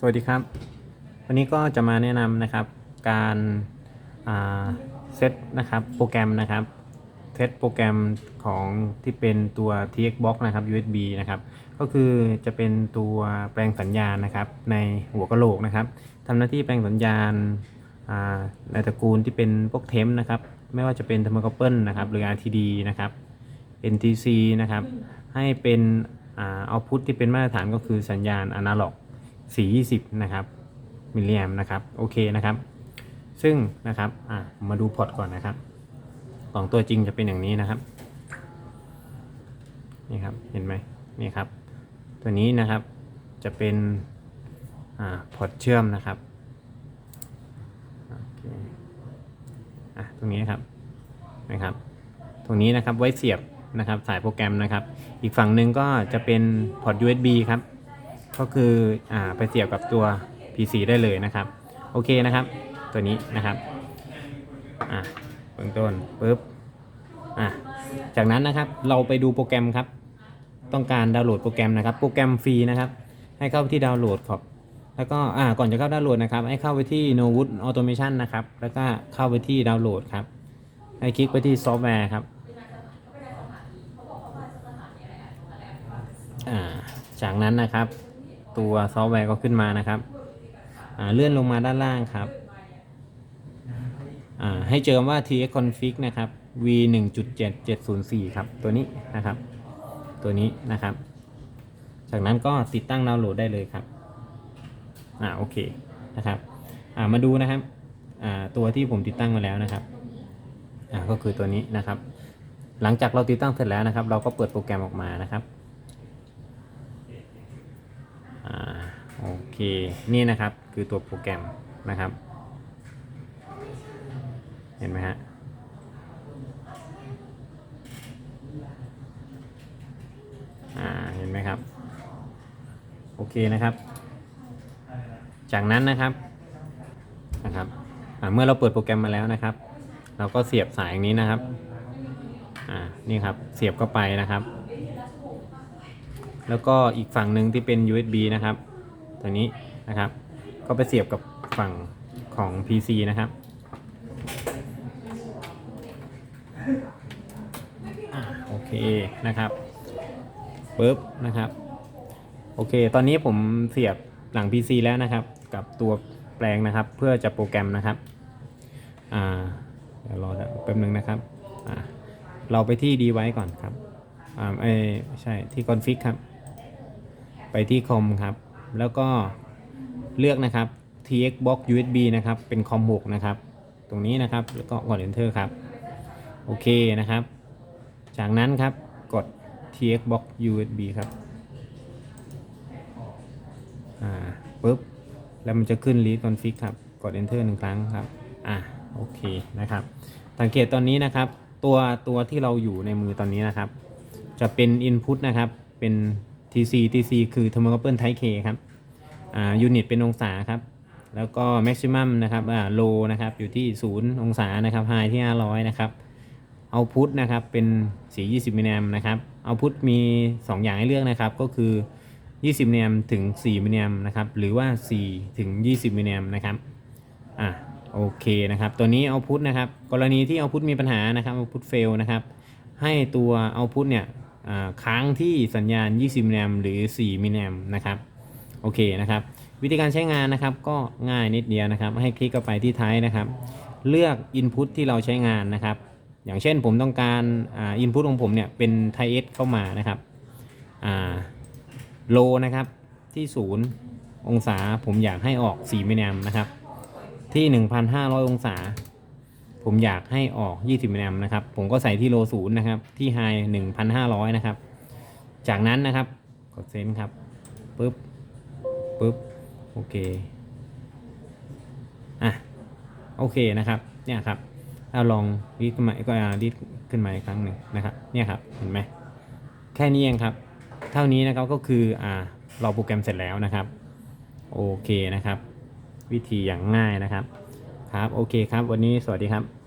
สวัสดีครับ วันนี้ก็จะมาแนะนำนะครับการเซตนะครับโปรแกรมนะครับเซตโปรแกรมของที่เป็นตัว TXbox นะครับ USB นะครับก็คือจะเป็นตัวแปลงสัญญาณนะครับ ในหัวกะโหลกนะครับทำหน้าที่แปลงสัญญาณในตระกูลที่เป็นพวกเทมนะครับไม่ว่าจะเป็น thermocouple นะครับหรือ RTD นะครับ NTC นะครับให้เป็นเอาพุทที่เป็นมาตรฐานก็คือสัญญาณอนาล็อก 420 นะครับ มิลลิแอมนะครับ โอเคนะครับ ซึ่งนะครับอะมาดูพอร์ตก่อนนะครับ ของตัวจริงจะเป็นอย่างนี้นะครับ นี่ครับ เห็นไหมนี่ครับ ตัวนี้นะครับ จะเป็นอ่าพอร์ตเชื่อมนะครับโอเคอะตรงนี้ครับ นะครับ ตรงนี้นะครับไว้เสียบนะครับ สายโปรแกรมนะครับ อีกฝั่งหนึ่งก็จะเป็นพอร์ต USB ครับ ก็คืออ่าไปเสียบกับตัว PC ได้เลยนะครับ โอเคนะครับ ตัวนี้นะครับอ่าเบื้องต้นปุ๊บอ่าจากนั้นนะครับเราไปดูโปรแกรมครับ ต้องการดาวน์โหลดโปรแกรมนะครับ โปรแกรมฟรีนะครับ ให้เข้าไปที่ดาวน์โหลดครับแล้วก็อ่าก่อนจะเข้าดาวน์โหลดนะครับ ให้เข้าไปที่ Nowood Automation นะครับ แล้วก็เข้าไปที่ดาวน์โหลดครับ ให้คลิกไปที่ซอฟต์แวร์ครับอ่าจากนั้นนะครับ ตัวซอฟต์แวร์ก็ขึ้นมานะครับเลื่อนลงมาด้านล่างครับให้เจอว่า txconfig นะครับ v 1 7 7 0 4 ครับ ตัวนี้นะครับ ตัวนี้นะครับ จากนั้นก็ติดตั้งดาวน์โหลดได้เลยครับอ่าโอเคนะครับอ่ามาดูนะครับอ่าตัวที่ผมติดตั้งมาแล้วนะครับอ่าก็คือตัวนี้นะครับ หลังจากเราติดตั้งเสร็จแล้วนะครับ เราก็เปิดโปรแกรมออกมานะครับ อ่า โอ เคนี่นะครับคือตัวโปรแกรมนะครับ เห็นไหมฮะอ่าเห็นไหมครับ โอเคนะครับ จากนั้นนะครับนะครับเมื่อเราเปิดโปรแกรมมาแล้วนะครับ เราก็เสียบสายอย่างนี้นะครับอ่านี่ครับเสียบเข้าไปนะครับ แล้วก็อีกฝั่งหนึ่งที่เป็น USB นะครับ ตัวนี้นะครับ ก็ไปเสียบกับฝั่งของ PC นะครับอโอเคนะครับปึ๊บนะครับโอเค ตอนนี้ผมเสียบหลัง PC แล้วนะครับ กับตัวแปลงนะครับ เพื่อจะโปรแกรมนะครับอ่าเดี๋ยวรอแป๊บนึงนะครับอ่าเราไปที่ device ก่อนครับอ่าไม่ใช่ที่ config ครับ ไปที่คอมครับ แล้วก็เลือกนะครับ txbox usb นะครับ เป็นคอม6นะครับ ตรงนี้นะครับ แล้วก็กด enter ครับ โอเคนะครับ จากนั้นครับ กด txbox usb ครับ อ่าปุ๊บ แล้วมันจะขึ้น read config ครับ กด enter หนึ่งครั้งครับ อ่าโอเคนะครับ สังเกตตอนนี้นะครับ ตัวตัวที่เราอยู่ในมือตอนนี้นะครับ จะเป็น input นะครับ เป็น TC TC คือ thermocouple type K ครับอ่า unit เป็นองศาครับ แล้วก็ maximum นะครับอ่า low นะครับ อยู่ที่ 0 องศานะครับ high ที่ 500 นะครับ output นะครับ เป็น420 มิลลิแอมนะครับ output มี 2 อย่างให้เลือกนะครับ ก็คือ 20 มิลลิแอมถึง 4 มิลลิแอมนะครับ หรือว่า 4 ถึง 20 มิลลิแอมนะครับ อะโอเคนะครับ ตัวนี้ output นะครับ กรณีที่ output มีปัญหานะครับ output fail นะครับ ให้ตัว output เนี่ย ค้างที่สัญญาณ 20 มิลลิแอมหรือ 4 มิลลิแอมนะครับโอเคนะครับ วิธีการใช้งานนะครับก็ง่ายนิดเดียวนะครับ ให้คลิกเข้าไปที่ท้ายนะครับ เลือก input ที่เราใช้งานนะครับ อย่างเช่นผมต้องการอ่า input ของผมเนี่ยเป็น Type S เข้ามานะครับอ่า low นะครับที่ 0 องศาผมอยากให้ออก 4 มิลลิแอมนะครับที่ 1,500 องศา ผมอยากให้ออก 20มิลลิแอมนะครับ ผมก็ใส่ที่โลศูนย์นะครับ ที่ high 1,500 นะครับ จากนั้นนะครับ กดเซนครับ ปึ๊บ ปึ๊บ โอเค อะ โอเคนะครับ เนี่ยครับเราลองรีดขึ้นมาก็รีดขึ้นมาอีกครั้งหนึ่งนะครับ เนี่ยครับ เห็นไหม แค่นี้เองครับ เท่านี้นะครับก็คือ อ่า เราโปรแกรมเสร็จแล้วนะครับ โอเคนะครับ วิธีอย่างง่ายนะครับ ครับ โอเคครับ วันนี้สวัสดีครับ